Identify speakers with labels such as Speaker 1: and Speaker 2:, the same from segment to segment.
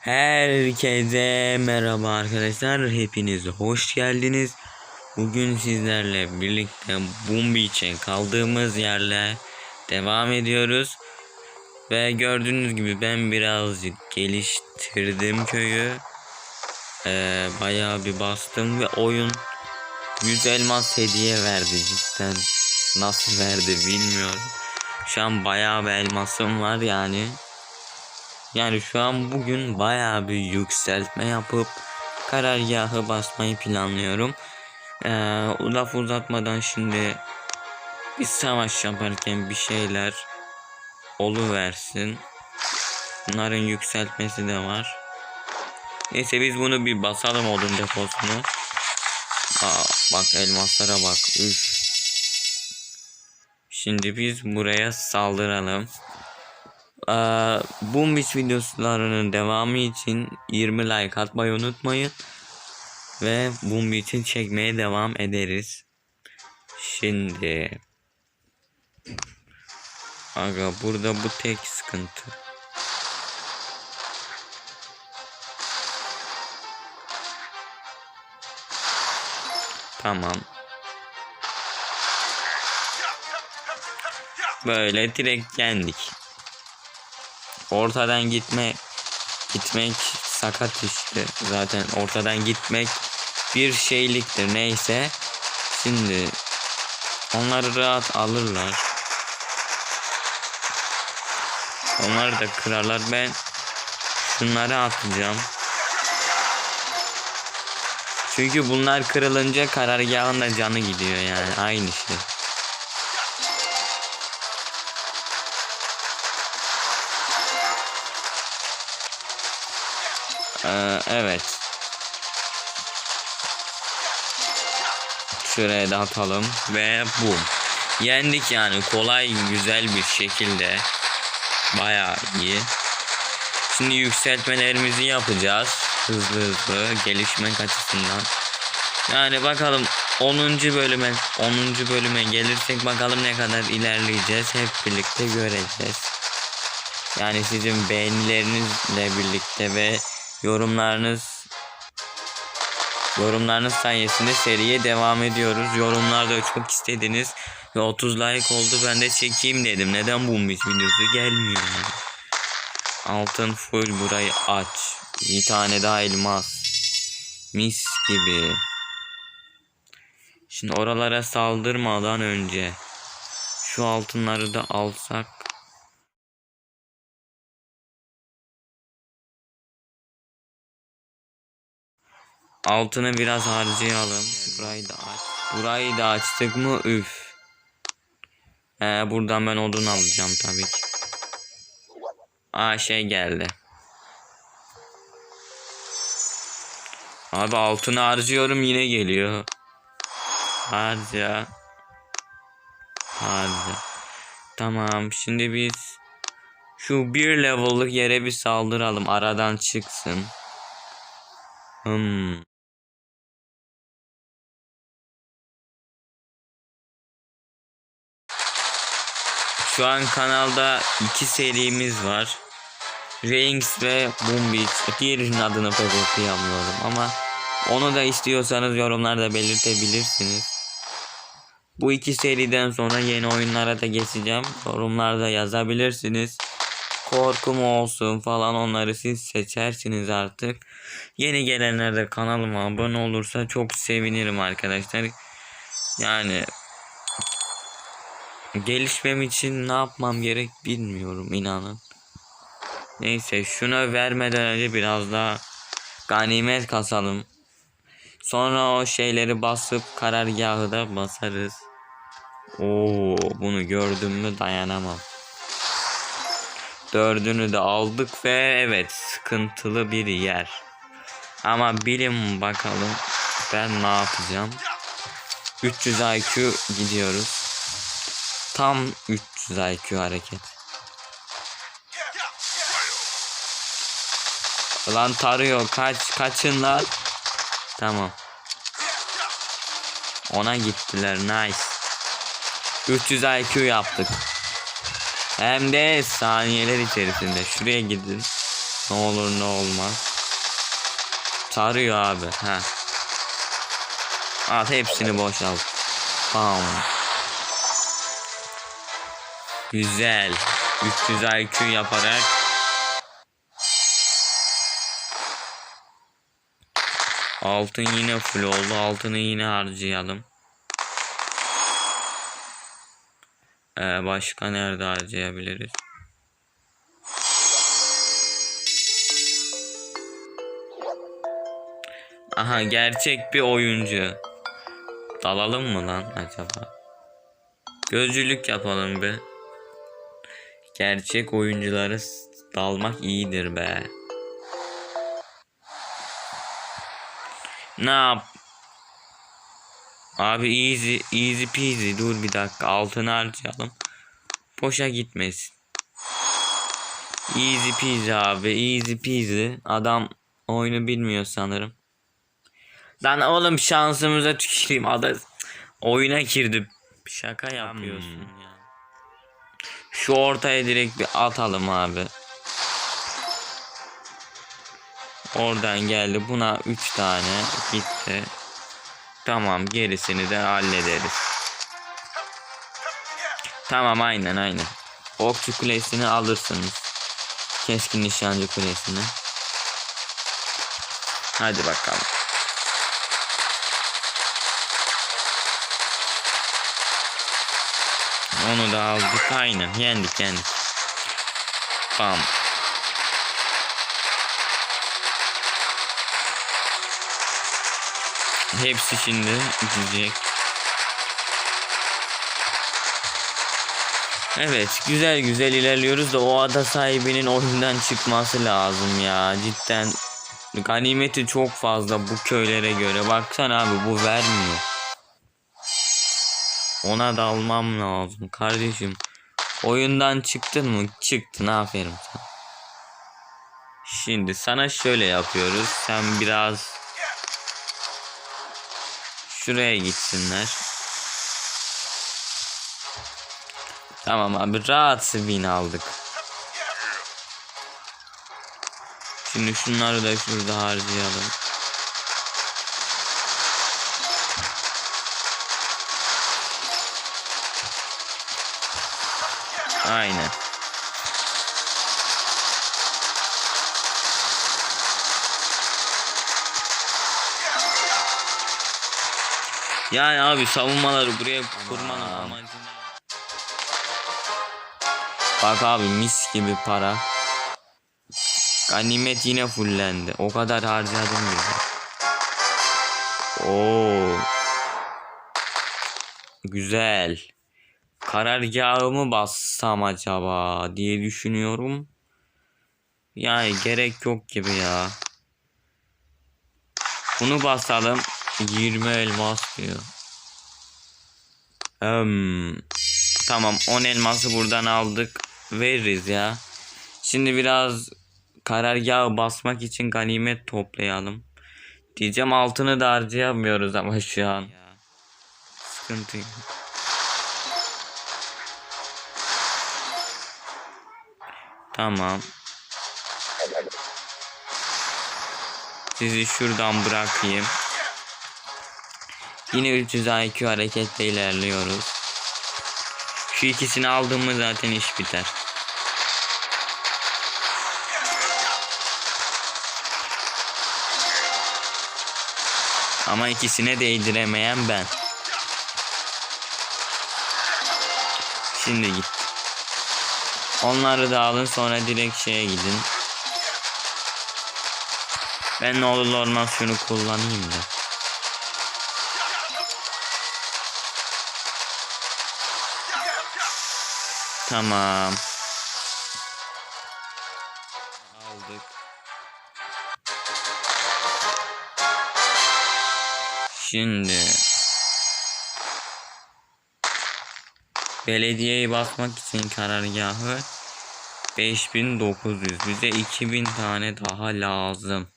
Speaker 1: Herkese merhaba arkadaşlar. Hepiniz hoş geldiniz. Bugün sizlerle birlikte Boom Beach'e kaldığımız yerle devam ediyoruz. Ve gördüğünüz gibi ben birazcık geliştirdim köyü. Ee, bayağı bir bastım ve oyun 100 elmas hediye verdi cidden. Nasıl verdi bilmiyorum. Şu an bayağı bir elmasım var yani. Yani şu an bugün bayağı bir yükseltme yapıp karargahı basmayı planlıyorum. Ee, laf uzatmadan şimdi bir savaş yaparken bir şeyler oluversin. Bunların yükseltmesi de var. Neyse biz bunu bir basalım odun deposunu. Aa, bak elmaslara bak. Üf. Şimdi biz buraya saldıralım. Ee, Boom Beach videolarının devamı için 20 like atmayı unutmayın. Ve Boom Beach'in çekmeye devam ederiz. Şimdi Aga burada bu tek sıkıntı. Tamam. Böyle direkt yendik. Ortadan gitme gitmek sakat işte. Zaten ortadan gitmek bir şeyliktir neyse. Şimdi onları rahat alırlar. Onları da kırarlar. Ben şunları atacağım. Çünkü bunlar kırılınca karargahın da canı gidiyor yani aynı şey. Ee, evet. Şuraya da atalım ve boom. Yendik yani kolay güzel bir şekilde. Bayağı iyi. Şimdi yükseltmelerimizi yapacağız. Hızlı hızlı gelişmek açısından. Yani bakalım 10. bölüme 10. bölüme gelirsek bakalım ne kadar ilerleyeceğiz. Hep birlikte göreceğiz. Yani sizin beğenilerinizle birlikte ve yorumlarınız yorumlarınız sayesinde seriye devam ediyoruz. Yorumlarda çok istediniz ve 30 like oldu. Ben de çekeyim dedim. Neden bu videosu gelmiyor? Altın full burayı aç. Bir tane daha elmas. Mis gibi. Şimdi oralara saldırmadan önce şu altınları da alsak Altını biraz harcayalım. Burayı da aç. Burayı da açtık mı üf. Ee, buradan ben odun alacağım tabii ki. Aa şey geldi. Abi altını harcıyorum yine geliyor. Harca. Harca. Tamam şimdi biz şu bir level'lık yere bir saldıralım aradan çıksın. Hmm. Şu an kanalda iki serimiz var. Rings ve Boom Beach. Diğerinin adını pek okuyamıyorum ama onu da istiyorsanız yorumlarda belirtebilirsiniz. Bu iki seriden sonra yeni oyunlara da geçeceğim. Yorumlarda yazabilirsiniz. Korku mu olsun falan onları siz seçersiniz artık. Yeni gelenler de kanalıma abone olursa çok sevinirim arkadaşlar. Yani gelişmem için ne yapmam gerek bilmiyorum inanın. Neyse şuna vermeden önce biraz daha ganimet kasalım. Sonra o şeyleri basıp karargahı da basarız. Oo bunu gördüm mü dayanamam. Dördünü de aldık ve evet sıkıntılı bir yer. Ama bilin bakalım ben ne yapacağım. 300 IQ gidiyoruz. Tam 300 IQ hareket. Lan tarıyor kaç kaçın lan. Tamam. Ona gittiler nice. 300 IQ yaptık. Hem de saniyeler içerisinde. Şuraya gidin. Ne olur ne olmaz. Tarıyor abi. Ha. At hepsini boşalt. Bam. Güzel. 300 IQ yaparak Altın yine full oldu. Altını yine harcayalım. Ee, başka nerede harcayabiliriz? Aha gerçek bir oyuncu. Dalalım mı lan acaba? Gözcülük yapalım bir. Gerçek oyuncuları s- dalmak iyidir be. Ne yap? Abi easy easy peasy dur bir dakika altını harcayalım. Boşa gitmesin. Easy peasy abi easy peasy. Adam oyunu bilmiyor sanırım. Lan oğlum şansımıza tüküreyim adı. Oyuna girdi. Şaka yapıyorsun ya. Şu ortaya direkt bir atalım abi. Oradan geldi. Buna 3 tane gitti. Tamam gerisini de hallederiz. Tamam aynen aynen. Okçu kulesini alırsınız. Keskin nişancı kulesini. Hadi bakalım. Onu da aldık aynen. Yendik yendik. Bam. Hepsi şimdi gidecek. Evet güzel güzel ilerliyoruz da o ada sahibinin oyundan çıkması lazım ya cidden ganimeti çok fazla bu köylere göre baksana abi bu vermiyor ona da almam lazım kardeşim. Oyundan çıktın mı? Çıktın. Aferin sana. Şimdi sana şöyle yapıyoruz. Sen biraz şuraya gitsinler. Tamam abi rahat win aldık. Şimdi şunları da şurada harcayalım. Aynen. Yani abi savunmaları buraya kurmanın amacı? Bak abi mis gibi para. Ganimet yine fullendi. O kadar harcadım bize. Oo. Güzel. Karargahımı bassam acaba diye düşünüyorum. Yani gerek yok gibi ya. Bunu basalım. 20 elmas diyor. Hmm. Tamam 10 elması buradan aldık. Veririz ya. Şimdi biraz karargahı basmak için ganimet toplayalım. Diyeceğim altını da harcayamıyoruz ama şu an. Sıkıntı yok. Tamam. Sizi şuradan bırakayım. Yine 300 IQ hareketle ilerliyoruz. Şu ikisini aldım mı zaten iş biter. Ama ikisine değdiremeyen ben. Şimdi git. Onları da alın sonra direkt şeye gidin. Ben ne olur olmaz şunu kullanayım da. Tamam. Aldık. Şimdi belediyeyi basmak için karargahı 5900 bize 2000 tane daha lazım.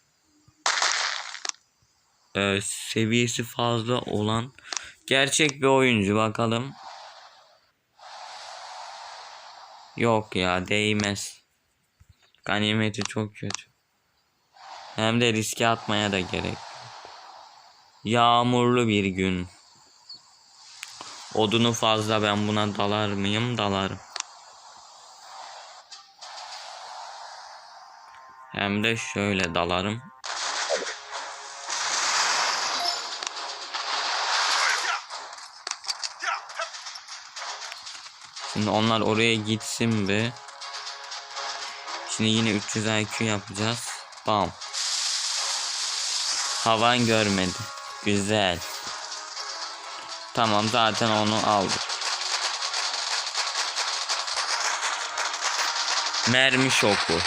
Speaker 1: Ee, seviyesi fazla olan gerçek bir oyuncu bakalım. Yok ya değmez. Ganimeti çok kötü. Hem de riske atmaya da gerek. Yağmurlu bir gün. Odunu fazla ben buna dalar mıyım? Dalarım. Hem de şöyle dalarım. Şimdi onlar oraya gitsin be. Şimdi yine 300 IQ yapacağız. Bam. Havan görmedi. Güzel. Tamam zaten onu aldık. Mermi şoku.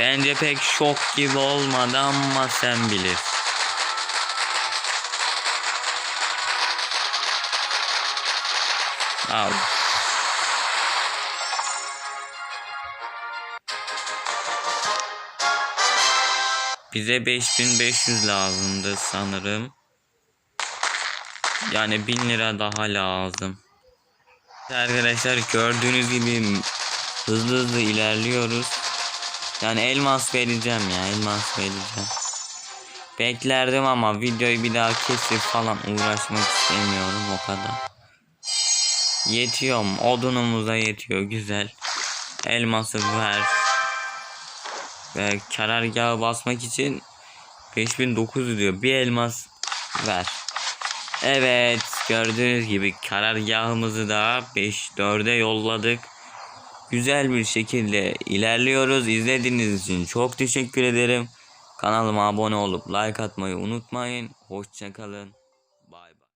Speaker 1: Bence pek şok gibi olmadı ama sen bilir. Al. Bize 5500 lazımdı sanırım. Yani 1000 lira daha lazım. Arkadaşlar gördüğünüz gibi hızlı hızlı ilerliyoruz. Yani elmas vereceğim ya elmas vereceğim. Beklerdim ama videoyu bir daha kesip falan uğraşmak istemiyorum o kadar. Yetiyor mu? Odunumuza yetiyor güzel. Elması ver. Ve karargahı basmak için 5900 diyor. Bir elmas ver. Evet gördüğünüz gibi karargahımızı da 5-4'e yolladık. Güzel bir şekilde ilerliyoruz. İzlediğiniz için çok teşekkür ederim. Kanalıma abone olup like atmayı unutmayın. Hoşçakalın.